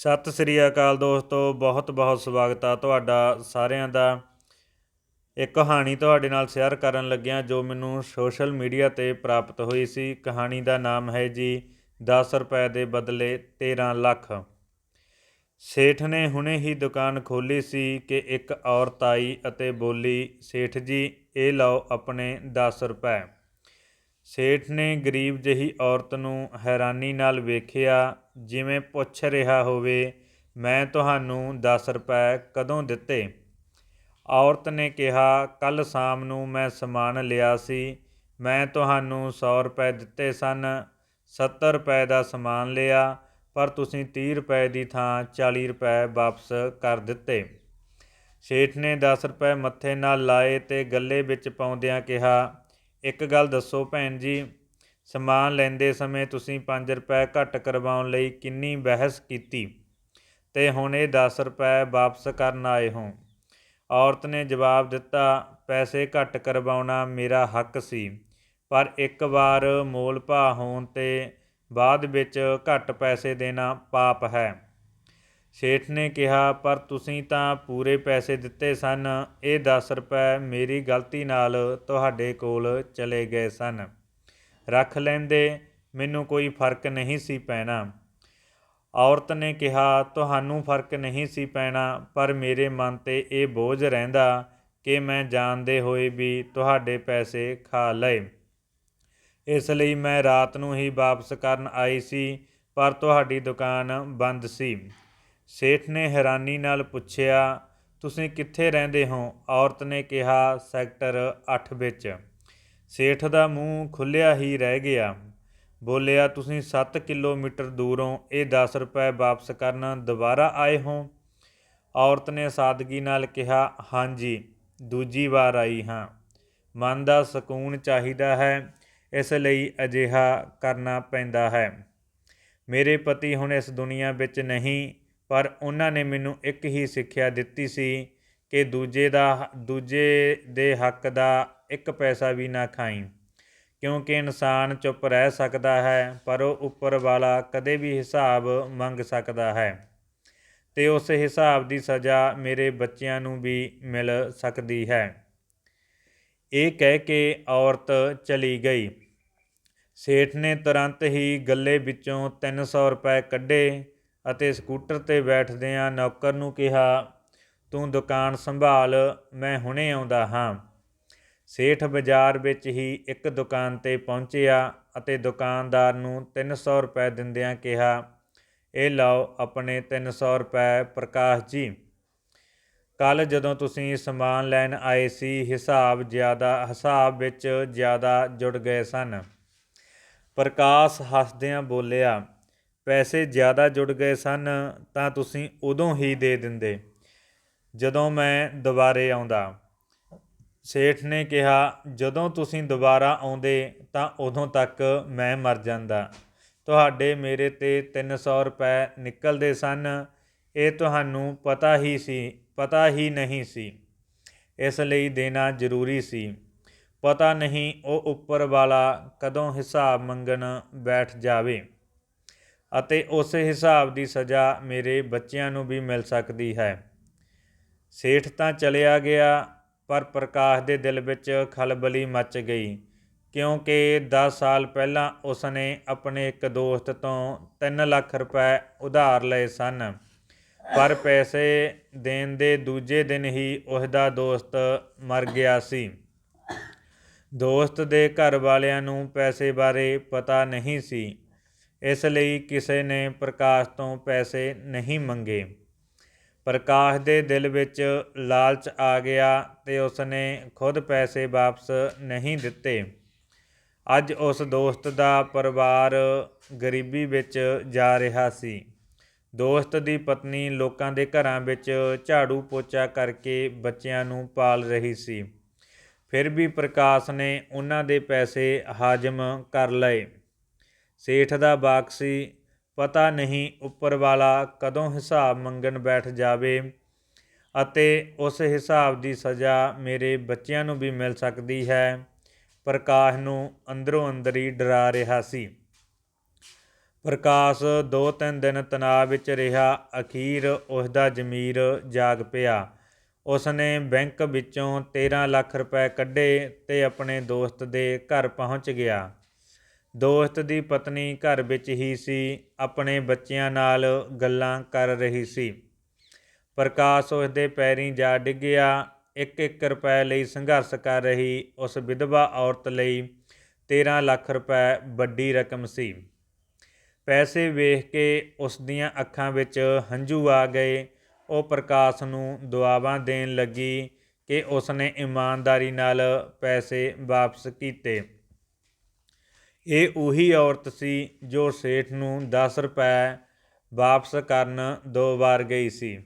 ਸਤਿ ਸ੍ਰੀ ਅਕਾਲ ਦੋਸਤੋ, ਬਹੁਤ ਬਹੁਤ ਸਵਾਗਤ ਆ ਤੁਹਾਡਾ ਸਾਰਿਆਂ ਦਾ। ਇੱਕ ਕਹਾਣੀ ਤੁਹਾਡੇ ਨਾਲ ਸ਼ੇਅਰ ਕਰਨ ਲੱਗਿਆ, ਜੋ ਮੈਨੂੰ ਸੋਸ਼ਲ ਮੀਡੀਆ ਤੇ ਪ੍ਰਾਪਤ ਹੋਈ ਸੀ। ਕਹਾਣੀ ਦਾ ਨਾਮ ਹੈ ਜੀ 10 ਰੁਪਏ ਦੇ ਬਦਲੇ 13 ਲੱਖ। ਸੇਠ ਨੇ ਹੁਣੇ ਹੀ ਦੁਕਾਨ ਖੋਲੀ ਸੀ ਕਿ ਇੱਕ ਔਰਤ ਆਈ ਅਤੇ ਬੋਲੀ, ਸੇਠ ਜੀ, ਇਹ ਲਓ ਆਪਣੇ 10 ਰੁਪਏ। ਸੇਠ ਨੇ ਗਰੀਬ ਜਿਹੀ ਔਰਤ ਨੂੰ ਹੈਰਾਨੀ ਨਾਲ ਵੇਖਿਆ, ਜਿਵੇਂ ਪੁੱਛ ਰਿਹਾ ਹੋਵੇ, ਮੈਂ ਤੁਹਾਨੂੰ ਦਸ ਰੁਪਏ ਕਦੋਂ ਦਿੱਤੇ? ਔਰਤ ਨੇ ਕਿਹਾ, ਕੱਲ ਸ਼ਾਮ ਨੂੰ ਮੈਂ ਸਮਾਨ ਲਿਆ ਸੀ, ਮੈਂ ਤੁਹਾਨੂੰ 100 ਰੁਪਏ ਦਿੱਤੇ ਸਨ 70 ਰੁਪਏ ਦਾ ਸਮਾਨ ਲਿਆ, ਪਰ ਤੁਸੀਂ 30 ਰੁਪਏ ਦੀ ਥਾਂ 40 ਰੁਪਏ ਵਾਪਸ ਕਰ ਦਿੱਤੇ। ਸੇਠ ਨੇ 10 ਰੁਪਏ ਮੱਥੇ ਨਾਲ ਲਾਏ ਤੇ ਗੱਲੇ ਵਿੱਚ ਪਾਉਂਦਿਆਂ ਕਿਹਾ ਇੱਕ ਗੱਲ ਦੱਸੋ ਭੈਣ ਜੀ, ਸਮਾਨ ਲੈਂਦੇ ਸਮੇਂ ਤੁਸੀਂ 5 ਰੁਪਏ ਘੱਟ ਕਰਵਾਉਣ ਲਈ ਕਿੰਨੀ ਬਹਿਸ ਕੀਤੀ? ਤੇ ਹੁਣ ਇਹ 10 ਰੁਪਏ ਵਾਪਸ ਕਰਨ ਆਏ ਹੋ। ਔਰਤ ਨੇ ਜਵਾਬ ਦਿੱਤਾ, ਪੈਸੇ ਘੱਟ ਕਰਵਾਉਣਾ ਮੇਰਾ ਹੱਕ ਸੀ, ਪਰ ਇੱਕ ਵਾਰ ਮੋਲ ਭਾਅ ਹੋਣ ਤੇ ਬਾਅਦ ਵਿੱਚ ਘੱਟ ਪੈਸੇ ਦੇਣਾ ਪਾਪ ਹੈ। ਸੇਠ ਨੇ ਕਿਹਾ, ਪਰ ਤੁਸੀਂ ਤਾਂ ਪੂਰੇ ਪੈਸੇ ਦਿੱਤੇ ਸਨ। ਇਹ 10 ਰੁਪਏ ਮੇਰੀ ਗਲਤੀ ਨਾਲ ਤੁਹਾਡੇ ਕੋਲ ਚਲੇ ਗਏ ਸਨ। ਰੱਖ ਲੈਂਦੇ, ਮੈਨੂੰ ਕੋਈ ਫ਼ਰਕ ਨਹੀਂ ਸੀ ਪੈਣਾ। ਔਰਤ ਨੇ ਕਿਹਾ, ਤੁਹਾਨੂੰ ਫ਼ਰਕ ਨਹੀਂ ਸੀ ਪੈਣਾ, ਪਰ ਮੇਰੇ ਮਨ ਤੇ ਇਹ ਬੋਝ ਰਹਿੰਦਾ ਕਿ ਮੈਂ ਜਾਣਦੇ ਹੋਏ ਵੀ ਤੁਹਾਡੇ ਪੈਸੇ ਖਾ ਲਏ। ਇਸ ਲਈ ਮੈਂ ਰਾਤ ਨੂੰ ਹੀ ਵਾਪਸ ਕਰਨ ਆਈ ਸੀ, ਪਰ ਤੁਹਾਡੀ ਦੁਕਾਨ ਬੰਦ ਸੀ। ਸੇਠ ਨੇ ਹੈਰਾਨੀ ਨਾਲ ਪੁੱਛਿਆ, ਤੁਸੀਂ ਕਿੱਥੇ ਰਹਿੰਦੇ ਹੋ? ਔਰਤ ਨੇ ਕਿਹਾ, ਸੈਕਟਰ 8 ਵਿੱਚ। ਸੇਠ ਦਾ ਮੂੰਹ ਖੁੱਲਿਆ ਹੀ ਰਹਿ ਗਿਆ। ਬੋਲਿਆ, ਤੁਸੀਂ 7 ਕਿਲੋਮੀਟਰ ਦੂਰੋਂ ਇਹ 10 ਰੁਪਏ ਵਾਪਸ ਕਰਨ ਦੁਬਾਰਾ ਆਏ ਹੋ? ਔਰਤ ਨੇ ਸਾਦਗੀ ਨਾਲ ਕਿਹਾ, ਹਾਂਜੀ, ਦੂਜੀ ਵਾਰ ਆਈ ਹਾਂ। ਮਨ ਦਾ ਸਕੂਨ ਚਾਹੀਦਾ ਹੈ, ਇਸ ਲਈ ਅਜਿਹਾ ਕਰਨਾ ਪੈਂਦਾ ਹੈ। ਮੇਰੇ ਪਤੀ ਹੁਣ ਇਸ ਦੁਨੀਆ ਵਿੱਚ ਨਹੀਂ ਪਰ ਉਹਨਾਂ ਨੇ ਮੈਨੂੰ ਇੱਕ ਹੀ ਸਿੱਖਿਆ ਦਿੱਤੀ ਸੀ ਕਿ ਦੂਜੇ ਦਾ ਦੂਜੇ ਦੇ ਹੱਕ ਦਾ ਇੱਕ ਪੈਸਾ ਵੀ ਨਾ ਖਾਈ। ਕਿਉਂਕਿ ਇਨਸਾਨ ਚੁੱਪ ਰਹਿ ਸਕਦਾ ਹੈ, ਪਰ ਉਹ ਉੱਪਰ ਵਾਲਾ ਕਦੇ ਵੀ ਹਿਸਾਬ ਮੰਗ ਸਕਦਾ ਹੈ। ਤੇ ਉਸ ਹਿਸਾਬ ਦੀ ਸਜ਼ਾ ਮੇਰੇ ਬੱਚਿਆਂ ਨੂੰ ਵੀ ਮਿਲ ਸਕਦੀ ਹੈ। ਇਹ ਕਹਿ ਕੇ ਔਰਤ ਚਲੀ ਗਈ। ਸੇਠ ਨੇ ਤੁਰੰਤ ਹੀ ਗੱਲੇ ਵਿੱਚੋਂ 300 ਰੁਪਏ ਕੱਢੇ ਅਤੇ ਸਕੂਟਰ ਤੇ ਬੈਠਦਿਆਂ ਨੌਕਰ ਨੂੰ ਕਿਹਾ, ਤੂੰ ਦੁਕਾਨ ਸੰਭਾਲ, ਮੈਂ ਹੁਣੇ ਆਉਂਦਾ ਹਾਂ। ਸੇਠ ਬਾਜ਼ਾਰ ਵਿੱਚ ਹੀ ਇੱਕ ਦੁਕਾਨ ਤੇ ਪਹੁੰਚਿਆ ਅਤੇ ਦੁਕਾਨਦਾਰ ਨੂੰ 300 ਰੁਪਏ ਦਿੰਦਿਆਂ ਕਿਹਾ, ਇਹ ਲਓ ਆਪਣੇ 300 ਰੁਪਏ, ਪ੍ਰਕਾਸ਼ ਜੀ। ਕੱਲ ਜਦੋਂ ਤੁਸੀਂ ਸਮਾਨ ਲੈਣ ਆਏ ਸੀ, ਹਿਸਾਬ ਜ਼ਿਆਦਾ, ਹਿਸਾਬ ਵਿੱਚ ਜ਼ਿਆਦਾ ਜੁੜ ਗਏ ਸਨ। ਪ੍ਰਕਾਸ਼ ਹੱਸਦਿਆਂ ਬੋਲਿਆ ਪੈਸੇ ਜ਼ਿਆਦਾ ਜੁੜ ਗਏ ਸਨ, ਤਾਂ ਤੁਸੀਂ ਉਦੋਂ ਹੀ ਦੇ ਦਿੰਦੇ। ਜਦੋਂ ਮੈਂ ਦੁਬਾਰੇ ਆਉਂਦਾ, ਸੇਠ ਨੇ ਕਿਹਾ, ਜਦੋਂ ਤੁਸੀਂ ਦੁਬਾਰਾ ਆਉਂਦੇ, ਤਾਂ ਉਦੋਂ ਤੱਕ ਮੈਂ ਮਰ ਜਾਂਦਾ। ਤੁਹਾਡੇ ਮੇਰੇ ਤੇ 300 ਰੁਪਏ ਨਿਕਲਦੇ ਸਨ। ਇਹ ਤੁਹਾਨੂੰ ਪਤਾ ਹੀ ਸੀ, ਪਤਾ ਹੀ ਨਹੀਂ ਸੀ। ਇਸ ਲਈ ਦੇਣਾ ਜ਼ਰੂਰੀ ਸੀ। ਪਤਾ ਨਹੀਂ ਉਹ ਉੱਪਰ ਵਾਲਾ ਕਦੋਂ ਹਿਸਾਬ ਮੰਗਣ ਬੈਠ ਜਾਵੇ। ਅਤੇ ਉਸ ਹਿਸਾਬ ਦੀ ਸਜ਼ਾ ਮੇਰੇ ਬੱਚਿਆਂ ਨੂੰ ਵੀ ਮਿਲ ਸਕਦੀ ਹੈ। ਸੇਠ ਤਾਂ ਚਲਿਆ ਗਿਆ, ਪਰ ਪ੍ਰਕਾਸ਼ ਦੇ ਦਿਲ ਵਿੱਚ ਖਲਬਲੀ ਮਚ ਗਈ, ਕਿਉਂਕਿ 10 ਸਾਲ ਪਹਿਲਾਂ ਉਸਨੇ ਆਪਣੇ ਇੱਕ ਦੋਸਤ ਤੋਂ 3 ਲੱਖ ਰੁਪਏ ਉਧਾਰ ਲਏ ਸਨ। ਪਰ ਪੈਸੇ ਦੇਣ ਦੇ ਦੂਜੇ ਦਿਨ ਹੀ ਉਸ ਦਾ ਦੋਸਤ ਮਰ ਗਿਆ ਸੀ। ਦੋਸਤ ਦੇ ਘਰ ਵਾਲਿਆਂ ਨੂੰ ਪੈਸੇ ਬਾਰੇ ਪਤਾ ਨਹੀਂ ਸੀ। ਇਸ ਲਈ ਕਿਸੇ ਨੇ ਪ੍ਰਕਾਸ਼ ਤੋਂ ਪੈਸੇ ਨਹੀਂ ਮੰਗੇ। ਪ੍ਰਕਾਸ਼ ਦੇ ਦਿਲ ਵਿੱਚ ਲਾਲਚ ਆ ਗਿਆ ਤੇ ਉਸ ਨੇ ਖੁਦ ਪੈਸੇ ਵਾਪਸ ਨਹੀਂ ਦਿੱਤੇ। ਅੱਜ ਉਸ ਦੋਸਤ ਦਾ ਪਰਿਵਾਰ ਗਰੀਬੀ ਵਿੱਚ ਜਾ ਰਿਹਾ ਸੀ। ਦੋਸਤ ਦੀ ਪਤਨੀ ਲੋਕਾਂ ਦੇ ਘਰਾਂ ਵਿੱਚ ਝਾੜੂ ਪੋਚਾ ਕਰਕੇ ਬੱਚਿਆਂ ਨੂੰ ਪਾਲ ਰਹੀ ਸੀ। ਫਿਰ ਵੀ ਪ੍ਰਕਾਸ਼ ਨੇ ਉਹਨਾਂ ਦੇ ਪੈਸੇ ਹਾਜ਼ਮ ਕਰ ਲਏ। ਸੇਠ ਦਾ ਬਾਕਸੀ, ਪਤਾ ਨਹੀਂ ਉੱਪਰ ਵਾਲਾ ਕਦੋਂ ਹਿਸਾਬ ਮੰਗਣ ਬੈਠ ਜਾਵੇ ਅਤੇ ਉਸ ਹਿਸਾਬ ਦੀ ਸਜ਼ਾ ਮੇਰੇ ਬੱਚਿਆਂ ਨੂੰ ਵੀ ਮਿਲ ਸਕਦੀ ਹੈ। ਪ੍ਰਕਾਸ਼ ਨੂੰ ਅੰਦਰੋਂ ਅੰਦਰ ਹੀ ਡਰਾ ਰਿਹਾ ਸੀ। ਪ੍ਰਕਾਸ਼ ਦੋ ਤਿੰਨ ਦਿਨ ਤਣਾਅ ਵਿੱਚ ਰਿਹਾ, ਅਖੀਰ ਉਸ ਦਾ ਜ਼ਮੀਰ ਜਾਗ ਪਿਆ। ਉਸਨੇ ਬੈਂਕ ਵਿੱਚੋਂ 13 ਲੱਖ ਰੁਪਏ ਕੱਢੇ ਤੇ ਆਪਣੇ ਦੋਸਤ ਦੇ ਘਰ ਪਹੁੰਚ ਗਿਆ। ਦੋਸਤ ਦੀ ਪਤਨੀ ਘਰ ਵਿੱਚ ਹੀ ਸੀ, ਆਪਣੇ ਬੱਚਿਆਂ ਨਾਲ ਗੱਲਾਂ ਕਰ ਰਹੀ ਸੀ। ਪ੍ਰਕਾਸ਼ ਉਸ ਦੇ ਪੈਰੀਂ ਜਾ ਡਿੱਗਿਆ ਇੱਕ ਇੱਕ ਰੁਪਏ ਲਈ ਸੰਘਰਸ਼ ਕਰ ਰਹੀ ਉਸ ਵਿਧਵਾ ਔਰਤ ਲਈ 13 ਲੱਖ ਰੁਪਏ ਵੱਡੀ ਰਕਮ ਸੀ। ਪੈਸੇ ਵੇਖ ਕੇ ਉਸ ਦੀਆਂ ਅੱਖਾਂ ਵਿੱਚ ਹੰਝੂ ਆ ਗਏ। ਉਹ ਪ੍ਰਕਾਸ਼ ਨੂੰ ਦੁਆਵਾਂ ਦੇਣ ਲੱਗੀ ਕਿ ਉਸਨੇ ਇਮਾਨਦਾਰੀ ਨਾਲ ਪੈਸੇ ਵਾਪਸ ਕੀਤੇ। ਇਹ ਉਹੀ ਔਰਤ ਸੀ ਜੋ ਸੇਠ ਨੂੰ 10 ਰੁਪਏ ਵਾਪਸ ਕਰਨ ਦੋ ਵਾਰ ਗਈ ਸੀ।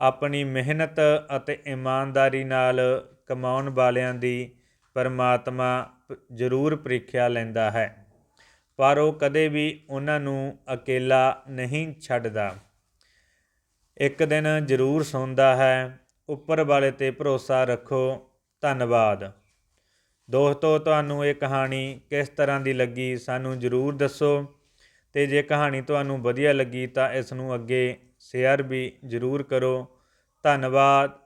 ਆਪਣੀ ਮਿਹਨਤ ਅਤੇ ਇਮਾਨਦਾਰੀ ਨਾਲ ਕਮਾਉਣ ਵਾਲਿਆਂ ਦੀ ਪਰਮਾਤਮਾ ਜ਼ਰੂਰ ਪ੍ਰੀਖਿਆ ਲੈਂਦਾ ਹੈ। ਪਰ ਉਹ ਕਦੇ ਵੀ ਉਹਨਾਂ ਨੂੰ ਅਕੇਲਾ ਨਹੀਂ ਛੱਡਦਾ। ਇੱਕ ਦਿਨ ਜ਼ਰੂਰ ਸੌਂਦਾ ਹੈ, ਉੱਪਰ ਵਾਲੇ ਤੇ ਭਰੋਸਾ ਰੱਖੋ, ਧੰਨਵਾਦ। ਦੋਸਤੋ, ਤੁਹਾਨੂੰ ਇਹ ਕਹਾਣੀ ਕਿਸ ਤਰ੍ਹਾਂ ਦੀ ਲੱਗੀ ਸਾਨੂੰ ਜ਼ਰੂਰ ਦੱਸੋ ਤੇ ਜੇ ਕਹਾਣੀ ਤੁਹਾਨੂੰ ਵਧੀਆ ਲੱਗੀ ਤਾਂ ਇਸ ਨੂੰ ਅੱਗੇ ਸ਼ੇਅਰ ਵੀ ਜ਼ਰੂਰ ਕਰੋ। ਧੰਨਵਾਦ।